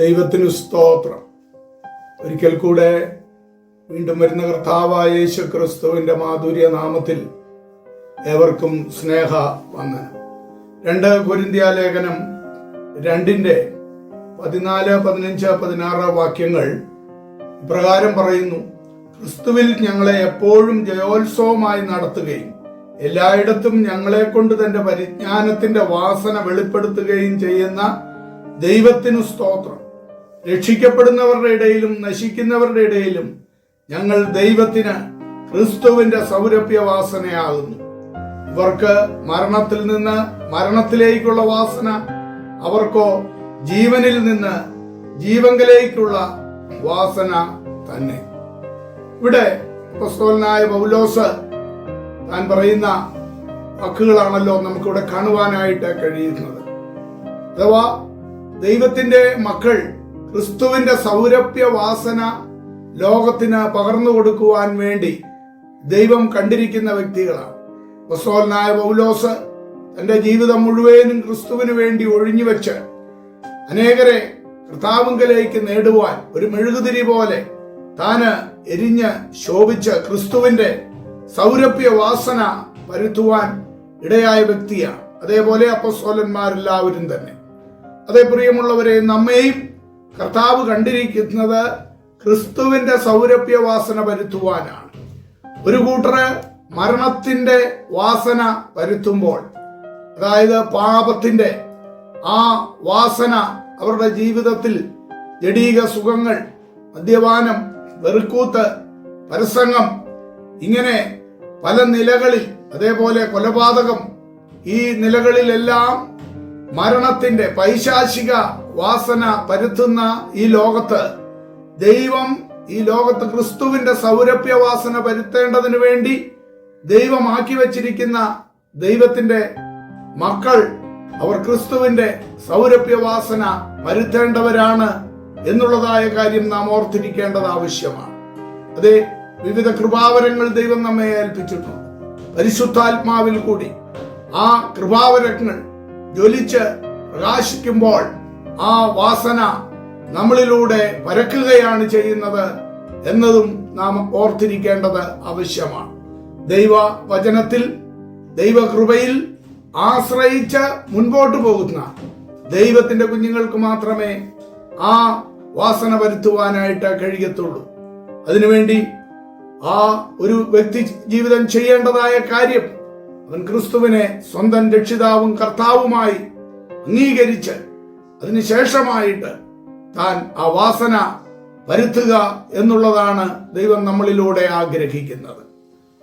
ദൈവത്തിനു സ്തോത്രം. ഒരിക്കൽ കൂടെ വീണ്ടും വരുന്ന കർത്താവായ യേശു ക്രിസ്തുവിന്റെ മാധുര്യ നാമത്തിൽ ഏവർക്കും സ്നേഹ വന്ദനം. രണ്ട് കൊരിന്ത്യ ലേഖനം രണ്ടിന്റെ പതിനാല് പതിനഞ്ച് പതിനാറ് വാക്യങ്ങൾ ഇപ്രകാരം പറയുന്നു. ക്രിസ്തുവിൽ ഞങ്ങളെ എപ്പോഴും ജയോത്സവമായി നടത്തുകയും എല്ലായിടത്തും ഞങ്ങളെ കൊണ്ട് തന്റെ പരിജ്ഞാനത്തിന്റെ വാസന വെളിപ്പെടുത്തുകയും ചെയ്യുന്ന ദൈവത്തിനു സ്തോത്രം. രക്ഷിക്കപ്പെടുന്നവരുടെ ഇടയിലും നശിക്കുന്നവരുടെ ഇടയിലും ഞങ്ങൾ ദൈവത്തിന് ക്രിസ്തുവിന്റെ സൗരഭ്യവാസനയാകുന്നു. ഇവർക്ക് മരണത്തിൽ നിന്ന് മരണത്തിലേക്കുള്ള വാസന അവർക്കോ ജീവനിൽ നിന്ന് ജീവങ്കലേക്കുള്ള വാസന തന്നെ. ഇവിടെ അപ്പോസ്തലനായ പൗലോസ് താൻ പറയുന്ന വാക്കുകളാണല്ലോ നമുക്കിവിടെ കാണുവാനായിട്ട് കഴിയുന്നത്. അഥവാ ദൈവത്തിന്റെ മക്കൾ ക്രിസ്തുവിന്റെ സൗരഭ്യ വാസന ലോകത്തിന് പകർന്നു കൊടുക്കുവാൻ വേണ്ടി ദൈവം കണ്ടിരിക്കുന്ന വ്യക്തികളാണ്. അപ്പോസ്തലനായ പൗലോസ് തന്റെ ജീവിതം മുഴുവനും ക്രിസ്തുവിന് വേണ്ടി ഒഴിഞ്ഞുവെച്ച് അനേകരെ കർത്താവുങ്കലേക്ക് നേടുവാൻ ഒരു മെഴുകുതിരി പോലെ താന് എരിഞ്ഞ് ശോഭിച്ച് ക്രിസ്തുവിന്റെ സൗരഭ്യ വാസന വരുത്തുവാൻ ഇടയായ വ്യക്തിയാണ്. അതേപോലെ അപ്പസ്വലന്മാരെല്ലാവരും തന്നെ. അതേ പ്രിയമുള്ളവരെ നമ്മെയും കർത്താവ് കണ്ടിരിക്കുന്നത് ക്രിസ്തുവിന്റെ സൗരഭ്യ വാസന വരുത്തുവാനാണ്. ഒരു കൂട്ടർ മരണത്തിന്റെ വാസന വരുത്തുമ്പോൾ അതായത് പാപത്തിന്റെ ആ വാസന അവരുടെ ജീവിതത്തിൽ ജടീക സുഖങ്ങൾ മദ്യപാനം വെറുക്കൂത്ത് പരസംഗം ഇങ്ങനെ പല നിലകളിൽ അതേപോലെ കൊലപാതകം ഈ നിലകളിലെല്ലാം മരണത്തിന്റെ പൈശാചിക വാസന പരുത്തുന്ന ഈ ലോകത്ത് ദൈവം ഈ ലോകത്ത് ക്രിസ്തുവിന്റെ സൗരഭ്യ വാസന പരുത്തേണ്ടതിനു വേണ്ടി ദൈവമാക്കി വച്ചിരിക്കുന്ന ദൈവത്തിന്റെ മക്കൾ അവർ ക്രിസ്തുവിന്റെ സൗരഭ്യ വാസന പരുത്തേണ്ടവരാണ് എന്നുള്ളതായ കാര്യം നാം ഓർത്തിരിക്കേണ്ടത് ആവശ്യമാണ്. അതെ വിവിധ കൃപാവരങ്ങൾ ദൈവം നമ്മെ ഏൽപ്പിച്ചിട്ടുണ്ട്. പരിശുദ്ധാത്മാവിൽ കൂടി ആ കൃപാവരങ്ങൾ ജ്വലിച്ച് പ്രകാശിക്കുമ്പോൾ ആ വാസന നമ്മളിലൂടെ പരക്കുകയാണ് ചെയ്യുന്നത് എന്നതും നാം ഓർത്തിരിക്കേണ്ടത് ആവശ്യമാണ്. ദൈവ വചനത്തിൽ ദൈവകൃപയിൽ ആശ്രയിച്ച് മുൻപോട്ട് പോകുന്ന ദൈവത്തിന്റെ കുഞ്ഞുങ്ങൾക്ക് മാത്രമേ ആ വാസന വരുത്തുവാനായിട്ട് കഴിയത്തുള്ളൂ. അതിനുവേണ്ടി ആ ഒരു വ്യക്തി ജീവിതം ചെയ്യേണ്ടതായ കാര്യം അവൻ ക്രിസ്തുവിനെ സ്വന്തം രക്ഷിതാവും കർത്താവുമായി അംഗീകരിച്ച് അതിനുശേഷമായിട്ട് താൻ ആ വാസന വരുത്തുക എന്നുള്ളതാണ് ദൈവം നമ്മളിലൂടെ ആഗ്രഹിക്കുന്നത്.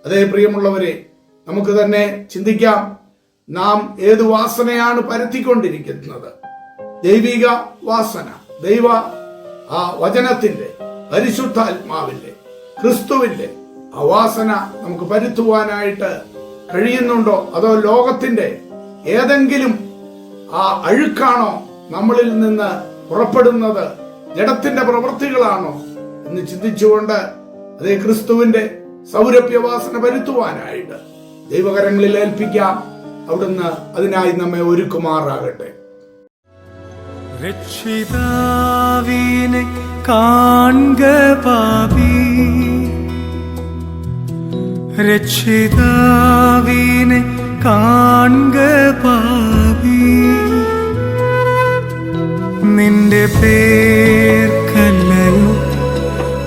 അതേ പ്രിയമുള്ളവരെ നമുക്ക് തന്നെ ചിന്തിക്കാം നാം ഏത് വാസനയാണ് പരത്തിക്കൊണ്ടിരിക്കുന്നത്? ദൈവിക വാസന ദൈവ ആ വചനത്തിന്റെ പരിശുദ്ധാത്മാവിന്റെ ക്രിസ്തുവിന്റെ ആ വാസന നമുക്ക് പരുത്തുവാനായിട്ട് കഴിയുന്നുണ്ടോ? അതോ ലോകത്തിന്റെ ഏതെങ്കിലും ആ അഴുക്കാണോ നമ്മളിൽ നിന്ന് പുറപ്പെടുന്നത് ജഡത്തിന്റെ പ്രവൃത്തികളാണോ എന്ന് ചിന്തിച്ചുകൊണ്ട് അതേ ക്രിസ്തുവിന്റെ സൗരഭ്യവാസന വരുത്തുവാനായിട്ട് ദൈവകരങ്ങളിൽ ഏൽപ്പിക്കാം. അവിടുന്ന് അതിനായി നമ്മെ ഒരുക്കുമാറാകട്ടെ. രക്ഷിതാവിനെ കാണുക പാപി. രക്ഷിതാവിനെ കാണുക പാപി. പേർ കല്ലല്ലോ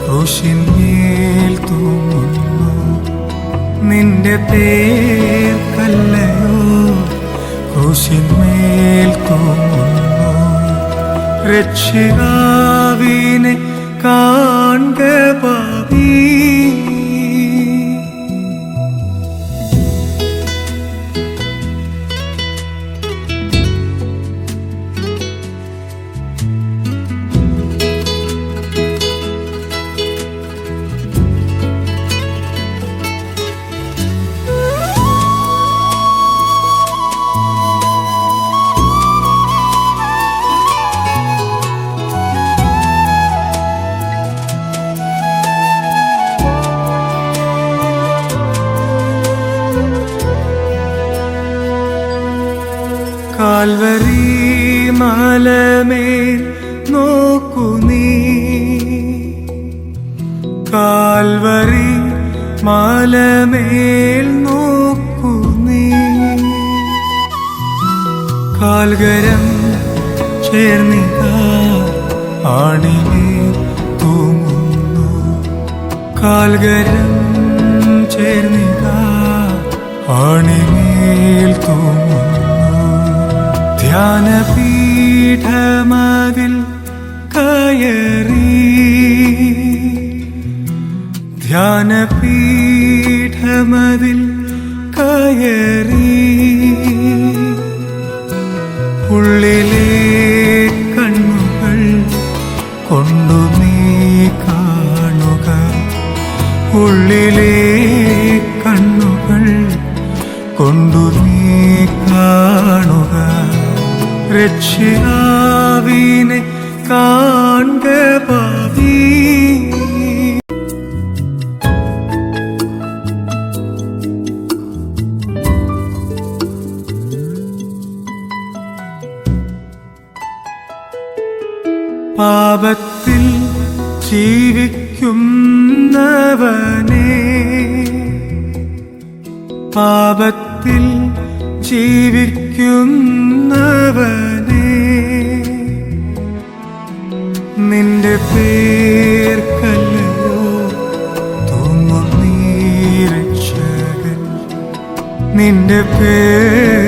ക്രൂശിന്മേൽ തൂങ്ങുന്നു. നിന്റെ പേർ കല്ലയോ ക്രൂശിന്മേൽ തൂങ്ങുന്നു. രക്ഷിതാവിനെ മാറി മലമേൽ കാൽവറി മലമേൽ നോക്കു കാൽകരം ചേർന്നിക തൂങ്ങുന്നു. കാൽകരം ചേർന്നിക തൂങ്ങുന്നു. ധ്യാനപീഠമതിൽ കയറി. ധ്യാനപീഠമതിൽ കയറി. ഉള്ളിലെ കണ്ണുകൾ കൊണ്ടു നീ കാണുക. ഉള്ളിലെ കണ്ണുകൾ കൊണ്ടു നീ കാണുക. രക്ഷിതാവിനെ കാണ്ട പാവി പാപത്തിൽ ജീവിക്കുന്നവനെ പാപത്തിൽ ജീവിക്കുന്നവനെ. നിന്റെ പേർക്കല്ലയോ തൂങ്ങും നീ രക്ഷകൻ. നിന്റെ പേർ